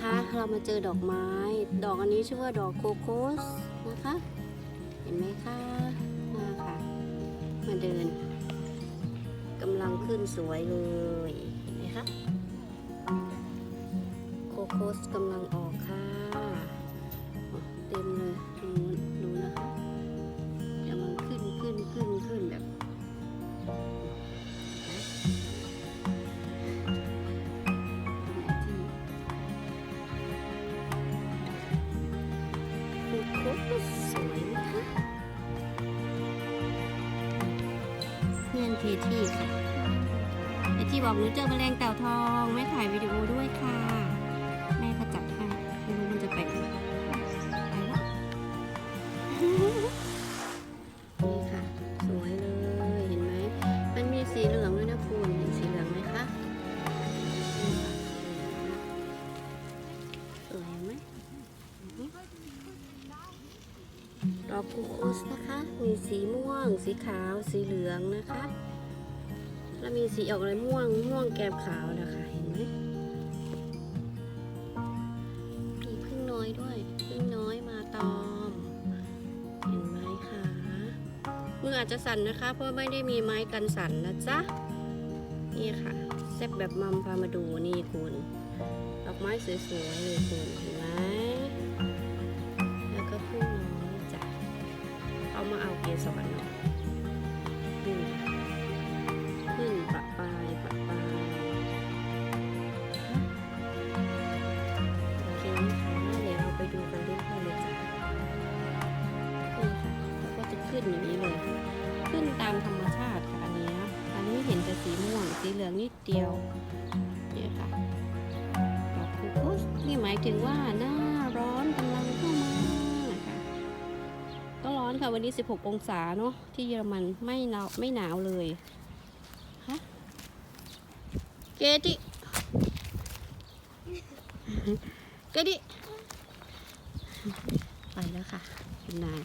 คะ เรามาเจอดอกไม้ ดอกอันนี้ชื่อว่าดอกโคโคสนะคะ เห็นไหมคะมาค่ะ มาเดินกำลังขึ้นสวยเลย เห็นไหมคะ โคโคสกำลังออกค่ะ สวยนะคะเพื่อนเคที่ค่ะเอที่บอกหนูเจอแมลงเต่าทองไม่ถ่ายวิดีโอด้วยค่ะ ดอกคูโคสนะคะ มีสีม่วง สีขาว สีเหลืองนะคะ แล้วมีสีออกอะไรม่วง ม่วงแกมขาวนะคะ เห็นไหมมีพึ่งน้อยด้วย พึ่งน้อยมาตอม เห็นไหมคะมืออาจจะสั่นนะคะ เพราะไม่ได้มีไม้กันสั่นนะจ๊ะ นี่ค่ะแซบแบบมัมพามาดูนี่คุณ ดอกไม้สวยๆเลยคุณ เห็นไหม ขึ้นอย่างนี้เลย ขึ้นตามธรรมชาติค่ะอันนี้นะอันนี้เห็นแต่สีม่วงสีเหลืองนิดเดียวเนี่ยค่ะดอกคูโคสนี่หมายถึงว่าหน้าร้อนกำลังเข้ามานะคะก็ร้อนค่ะวันนี้ 16 องศาเนาะที่เยอรมันไม่หนาวไม่หนาวเลยฮะเกดิเกดิไปแล้วค่ะคุณนาย